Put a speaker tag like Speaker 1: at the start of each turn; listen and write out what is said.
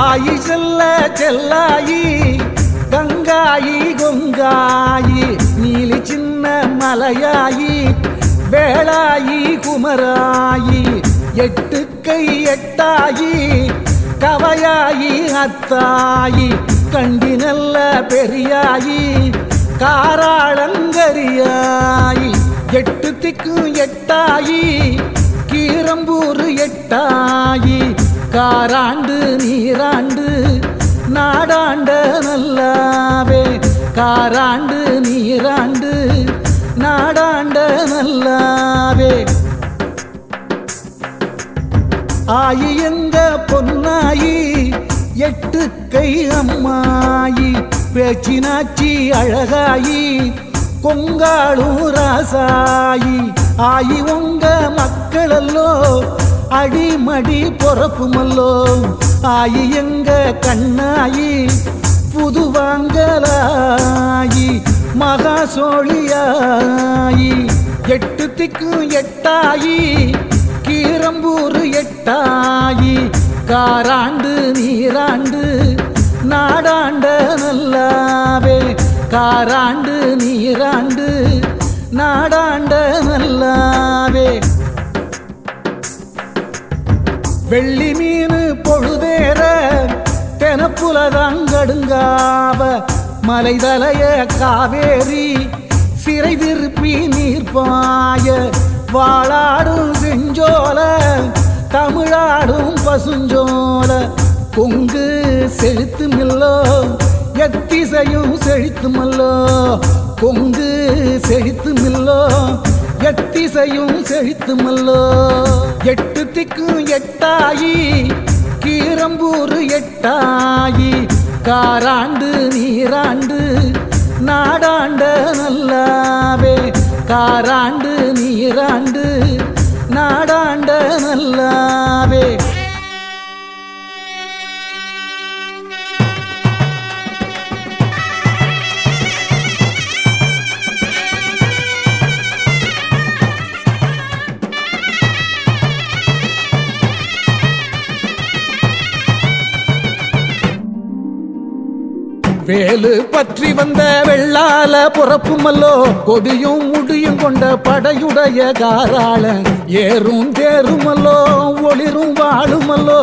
Speaker 1: ஆயி செல்ல செல்லாயி கங்காயி கொங்காயி நீலி சின்ன மலையாயி வேளாயி குமராயி எட்டு கை எட்டாயி கவையாயி அத்தாயி கண்டி நல்ல பெரியாயி காராளங்கரியாயி எட்டு திக்கும் எட்டாயி கீரம்பூர் எட்டாயி காராண்டு நீராண்டு நாடாண்ட நல்லாவே காராண்டு நீராண்டு நாடாண்ட நல்லாவே. ஆயி எங்க பொன்னாயி எட்டு கை அம்மாயி பேச்சினாச்சி அழகாயி கொங்காளும் ராசாயி ஆயி உங்க மக்களல்லோ அடிமடி பொறப்புமல்லோ ஆயி எங்க கண்ணாயி புதுவாங்கலாயி மகா சோழியாயி எட்டு திக்கும் எட்டாயி கீரம்பூர் எட்டாயி காராண்டு நீராண்டு நாடாண்ட நல்லாவே காராண்டு நீராண்டு நாடாண்ட நல்லாவே வெள்ளி மீன் பொழுதேற தெனப்புலதாங்கடுங்காவ மலைதலைய காவேரி சிறை திருப்பி நீர் பாய வாழாடும் செஞ்சோல தமிழாடும் பசுஞ்சோல. கொங்கு செழித்துமில்லோ எத்திசையும் செழித்துமல்லோ கொங்கு செழித்துமில்லோ. எத்திசையும் செழித்துமல்லோ. எட்டு திக்கும் எட்டாயி கீரம்பூர் எட்டாயி காராண்டு நீராண்டு நாடாண்ட நல்லாவே காராண்டு நீராண்டு நாடாண்ட நல்லாவே. வேலு பற்றி வந்த வெள்ளால புறப்புமல்லோ கொடியும் முடியும் கொண்ட படையுடைய காராள ஏறும் தேருமல்லோ ஒளிரும் வாழுமல்லோ